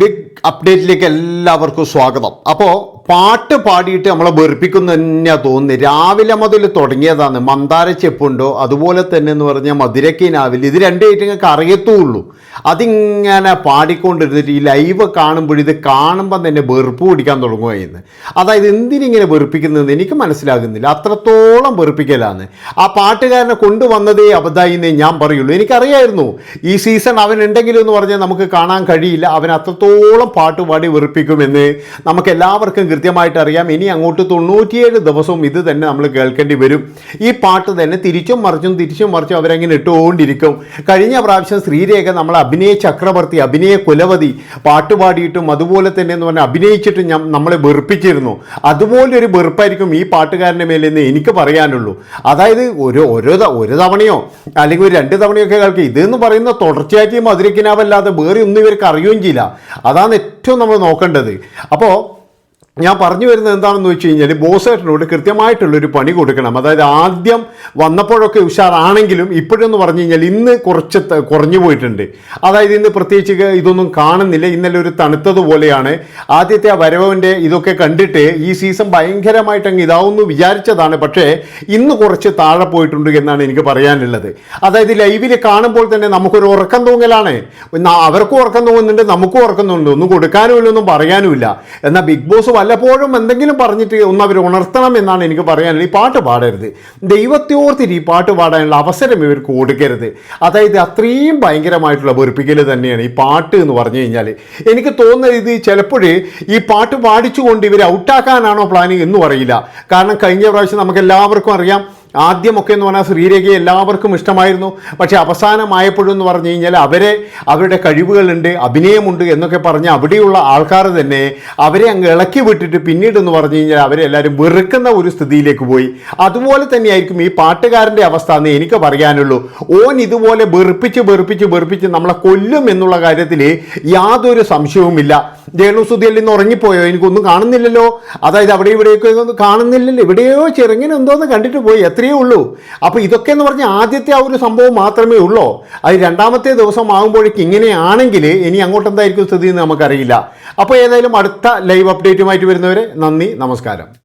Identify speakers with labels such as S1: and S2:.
S1: Big അപ്ഡേറ്റിലേക്ക് എല്ലാവർക്കും സ്വാഗതം. അപ്പോൾ പാട്ട് പാടിയിട്ട് നമ്മളെ വെറുപ്പിക്കുന്നു തന്നെയാ തോന്നുന്നത് രാവിലെ മുതൽ തുടങ്ങിയതാണ്. മന്ദാര ചെപ്പുണ്ടോ? അതുപോലെ തന്നെ എന്ന് പറഞ്ഞാൽ മധുരക്കീനാവിൽ ഇത് രണ്ടായിട്ട് നിങ്ങൾക്ക് അറിയത്തുള്ളൂ. അതിങ്ങനെ പാടിക്കൊണ്ടിരുന്നിട്ട് ഈ ലൈവ് കാണുമ്പോൾ ഇത് കാണുമ്പോൾ തന്നെ വെറുപ്പ് പിടിക്കാൻ തുടങ്ങുമായിരുന്നു അതായത് എന്തിനിങ്ങനെ വെറുപ്പിക്കുന്നത് എനിക്ക് മനസ്സിലാകുന്നില്ല. അത്രത്തോളം വെറുപ്പിക്കലാണ്. ആ പാട്ടുകാരനെ കൊണ്ടുവന്നതേ അബദ്ധായിന്നേ ഞാൻ പറയുള്ളൂ. എനിക്കറിയായിരുന്നു. ഈ സീസൺ അവൻ ഉണ്ടെങ്കിലും എന്ന് പറഞ്ഞാൽ നമുക്ക് കാണാൻ കഴിയില്ല. അവൻ അത്രത്തോളം പാട്ട് പാടി വെറുപ്പിക്കുമെന്ന് നമുക്ക് എല്ലാവർക്കും കൃത്യമായിട്ട് അറിയാം. ഇനി അങ്ങോട്ട് തൊണ്ണൂറ്റിയേഴ് ദിവസവും ഇത് തന്നെ നമ്മൾ കേൾക്കേണ്ടി വരും. ഈ പാട്ട് തന്നെ തിരിച്ചും മറിച്ചും തിരിച്ചും മറിച്ചും അവരങ്ങനെ ഇട്ടുകൊണ്ടിരിക്കും. കഴിഞ്ഞ പ്രാവശ്യം ശ്രീരേഖ നമ്മൾ അഭിനയ ചക്രവർത്തി അഭിനയ കുലവതി പാട്ട് പാടിയിട്ടും അതുപോലെ തന്നെ എന്ന് പറഞ്ഞാൽ അഭിനയിച്ചിട്ടും ഞാൻ നമ്മളെ വെറുപ്പിച്ചിരുന്നു. അതുപോലെ ഒരു വെറുപ്പായിരിക്കും ഈ പാട്ടുകാരന്റെ മേലെന്ന് എനിക്ക് പറയാനുള്ളൂ. അതായത് ഒരു ഓരോ ഒരു തവണയോ അല്ലെങ്കിൽ ഒരു രണ്ട് തവണയോ ഒക്കെ കേൾക്കുക. ഇതെന്ന് പറയുന്ന തുടർച്ചയായിട്ട് മധുരക്കിനാവല്ലാതെ വേറെ ഒന്നും ഇവർക്ക് അറിയുകയും ചെയ്യില്ല. അതാണ് ഏറ്റവും നമ്മൾ നോക്കേണ്ടത്. അപ്പോൾ ഞാൻ പറഞ്ഞു വരുന്നത് എന്താണെന്ന് വെച്ച് കഴിഞ്ഞാൽ ബോസേട്ടനോട് കൃത്യമായിട്ടുള്ളൊരു പണി കൊടുക്കണം. അതായത് ആദ്യം വന്നപ്പോഴൊക്കെ ഉഷാറാണെങ്കിലും ഇപ്പോഴെന്ന് പറഞ്ഞു കഴിഞ്ഞാൽ ഇന്ന് കുറച്ച് കുറഞ്ഞു പോയിട്ടുണ്ട്. അതായത് ഇന്ന് പ്രത്യേകിച്ച് ഇതൊന്നും കാണുന്നില്ല. ഇന്നലെ ഒരു തണുത്തതുപോലെയാണ്. ആദ്യത്തെ ആ വരവന്റെ ഇതൊക്കെ കണ്ടിട്ട് ഈ സീസൺ ഭയങ്കരമായിട്ട് അങ്ങ് ഇതാവുമെന്ന് വിചാരിച്ചതാണ്. പക്ഷേ ഇന്ന് കുറച്ച് താഴെ പോയിട്ടുണ്ട് എന്നാണ് എനിക്ക് പറയാനുള്ളത്. അതായത് ലൈവിൽ കാണുമ്പോൾ തന്നെ നമുക്കൊരു ഉറക്കം തോങ്ങലാണ്. അവർക്കും ഉറക്കം തോന്നുന്നുണ്ട് നമുക്കും ഉറക്കം തോന്നുന്നുണ്ട് ഒന്നും കൊടുക്കാനുമില്ല ഒന്നും പറയാനുമില്ല. എന്നാൽ ബിഗ് ബോസ് വല്ലപ്പോഴും എന്തെങ്കിലും പറഞ്ഞിട്ട് ഒന്ന് അവർ ഉണർത്തണം എന്നാണ് എനിക്ക് പറയാനുള്ളത്. ഈ പാട്ട് പാടരുത്. ദൈവത്തോർത്തിരി ഈ പാട്ട് പാടാനുള്ള അവസരം ഇവർക്ക് കൊടുക്കരുത്. അതായത് അത്രയും ഭയങ്കരമായിട്ടുള്ള വെറുപ്പിക്കൽ തന്നെയാണ് ഈ പാട്ട് എന്ന് പറഞ്ഞു കഴിഞ്ഞാൽ എനിക്ക് തോന്നുന്നത് ഇത് ചിലപ്പോൾ ഈ പാട്ട് പാടിച്ചുകൊണ്ട് ഇവരെ ഔട്ടാക്കാനാണോ പ്ലാനിങ് എന്നും അറിയില്ല. കാരണം കഴിഞ്ഞ പ്രാവശ്യം നമുക്ക് എല്ലാവർക്കും അറിയാം ആദ്യമൊക്കെ എന്ന് പറഞ്ഞാൽ ശ്രീരേഖയെ എല്ലാവർക്കും ഇഷ്ടമായിരുന്നു. പക്ഷേ അവസാനമായപ്പോഴും എന്ന് പറഞ്ഞു കഴിഞ്ഞാൽ അവരെ അവരുടെ കഴിവുകളുണ്ട് അഭിനയമുണ്ട് എന്നൊക്കെ പറഞ്ഞ് അവിടെയുള്ള ആൾക്കാർ തന്നെ അവരെ അങ്ങ് ഇളക്കി വിട്ടിട്ട് പിന്നീട് എന്ന് പറഞ്ഞു കഴിഞ്ഞാൽ അവരെല്ലാവരും വെറുക്കുന്ന ഒരു സ്ഥിതിയിലേക്ക് പോയി. അതുപോലെ തന്നെയായിരിക്കും ഈ പാട്ടുകാരന്റെ അവസ്ഥ എന്ന് എനിക്ക് പറയാനുള്ളൂ. ഓൻ ഇതുപോലെ വെറുപ്പിച്ച് വെറുപ്പിച്ച് വെറുപ്പിച്ച് നമ്മളെ കൊല്ലും എന്നുള്ള കാര്യത്തിൽ യാതൊരു സംശയവുമില്ല. രേണുസുതിയിൽ നിന്ന് ഉറങ്ങിപ്പോയോ? എനിക്കൊന്നും കാണുന്നില്ലല്ലോ. അതായത് അവിടെ ഇവിടെയൊക്കെ കാണുന്നില്ലല്ലോ. എവിടെയോ ചെറുങ്ങനെ എന്തോന്ന് കണ്ടിട്ട് പോയി. എത്രയേ ഉള്ളൂ. അപ്പോൾ ഇതൊക്കെ എന്ന് പറഞ്ഞാൽ ആദ്യത്തെ ആ ഒരു സംഭവം മാത്രമേ ഉള്ളൂ? അത് രണ്ടാമത്തെ ദിവസം ആകുമ്പോഴേക്ക് ഇങ്ങനെയാണെങ്കിൽ ഇനി അങ്ങോട്ട് എന്തായിരിക്കും സ്ഥിതി എന്ന് നമുക്കറിയില്ല. അപ്പോൾ ഏതായാലും അടുത്ത ലൈവ് അപ്ഡേറ്റുമായിട്ട് വരുന്നവരെ നന്ദി നമസ്കാരം.